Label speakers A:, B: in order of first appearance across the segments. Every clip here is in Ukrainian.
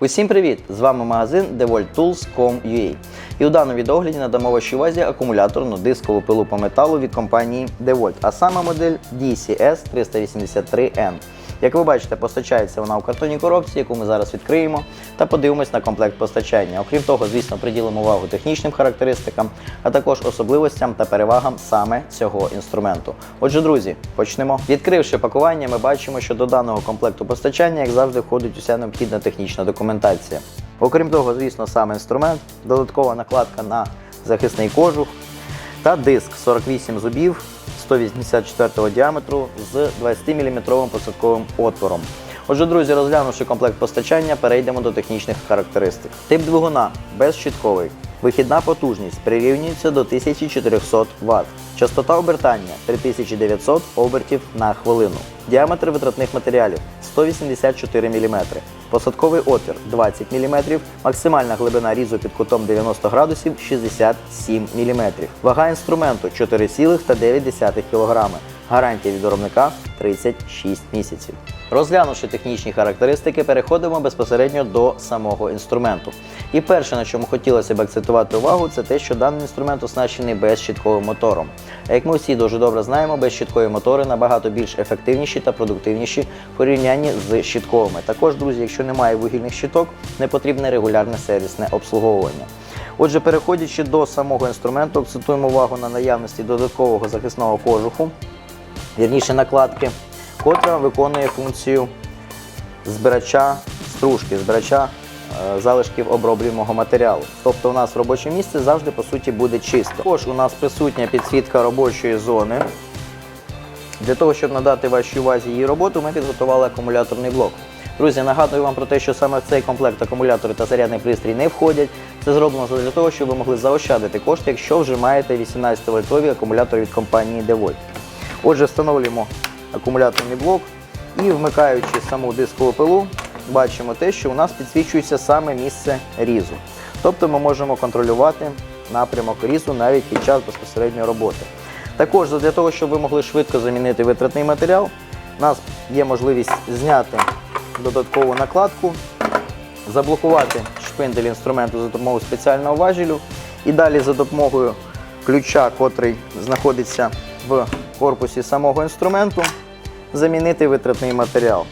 A: Усім привіт! З вами магазин DeWoltTools.com.ua І у даному відогляді надамо вашій увазі акумуляторну дискову пилу по металу від компанії DeWalt, а саме модель DCS 383N. Як ви бачите, постачається вона у картонній коробці, яку ми зараз відкриємо, та подивимось на комплект постачання. Окрім того, звісно, приділимо увагу технічним характеристикам, а також особливостям та перевагам саме цього інструменту. Отже, друзі, почнемо. Відкривши пакування, ми бачимо, що до даного комплекту постачання, як завжди, входить уся необхідна технічна документація. Окрім того, звісно, сам інструмент, додаткова накладка на захисний кожух та диск 48 зубів 184 діаметру з 20-мм посадковим отвором. Отже, друзі, розглянувши комплект постачання, перейдемо до технічних характеристик. Тип двигуна безщітковий. Вихідна потужність прирівнюється до 1400 Вт. Частота обертання 3900 обертів на хвилину. Діаметр витратних матеріалів 184 мм. Посадковий отвір 20 мм. Максимальна глибина різу під кутом 90 градусів 67 мм. Вага інструменту 4,9 кг. Гарантія від виробника 36 місяців. Розглянувши технічні характеристики, переходимо безпосередньо до самого інструменту. І перше, на чому хотілося б акцентувати увагу, це те, що даний інструмент оснащений безщітковим мотором. А як ми всі дуже добре знаємо, безщіткові мотори набагато більш ефективніші та продуктивніші в порівнянні з щітковими. Також, друзі, якщо немає вугільних щиток, не потрібне регулярне сервісне обслуговування. Отже, переходячи до самого інструменту, акцентуємо увагу на наявності додаткового захисного кожуху, вірніше накладки, котра виконує функцію збирача стружки, збирача е, залишків оброблюваного матеріалу. Тобто у нас робоче місце завжди по суті буде чисто. Також у нас присутня підсвітка робочої зони. Для того, щоб надати вашій увазі її роботу, ми підготували акумуляторний блок. Друзі, нагадую вам про те, що саме в цей комплект акумулятори та зарядний пристрій не входять. Це зроблено для того, щоб ви могли заощадити кошти, якщо вже маєте 18 вольтові акумулятори від компанії DeWalt. Отже, встановлюємо акумуляторний блок і вмикаючи саму дискову пилу, бачимо те, що у нас підсвічується саме місце різу. Тобто ми можемо контролювати напрямок різу навіть під час безпосередньої роботи. Також для того, щоб ви могли швидко замінити витратний матеріал, у нас є можливість зняти додаткову накладку, заблокувати шпиндель інструменту за допомогою спеціального важелю і далі за допомогою ключа, котрий знаходиться в корпусі самого інструменту, замінити витратний матеріал.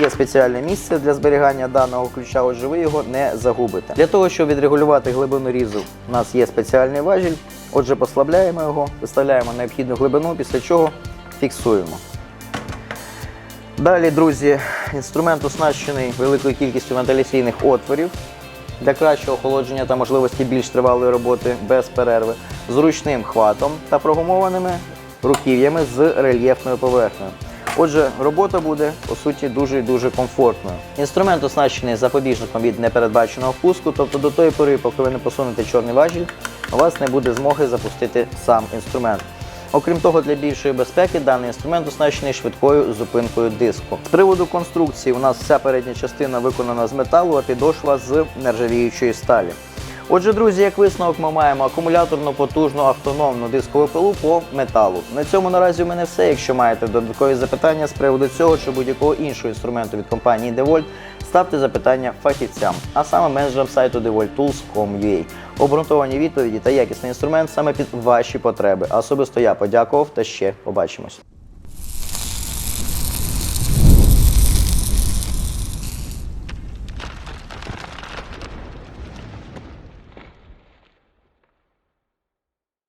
A: Є спеціальне місце для зберігання даного ключа, отже ви його не загубите. Для того, щоб відрегулювати глибину різу, у нас є спеціальний важіль. Отже, послабляємо його, виставляємо необхідну глибину, після чого фіксуємо. Далі, друзі, інструмент оснащений великою кількістю вентиляційних отворів для кращого охолодження та можливості більш тривалої роботи без перерви, зручним хватом та прогумованими руків'ями з рельєфною поверхнею. Отже, робота буде по суті дуже і дуже комфортною. Інструмент оснащений запобіжником від непередбаченого впуску, тобто до тої пори, поки ви не посунете чорний важіль, у вас не буде змоги запустити сам інструмент. Окрім того, для більшої безпеки даний інструмент оснащений швидкою зупинкою диску. З приводу конструкції у нас вся передня частина виконана з металу, а підошва з нержавіючої сталі. Отже, друзі, як висновок, ми маємо акумуляторну потужну автономну дискову пилу по металу. На цьому наразі у мене все. Якщо маєте додаткові запитання з приводу цього чи будь-якого іншого інструменту від компанії DeWalt, ставте запитання фахівцям, а саме менеджерам сайту DeWaltTools.com.ua. Обґрунтовані відповіді та якісний інструмент саме під ваші потреби. Особисто я подякував та ще побачимось.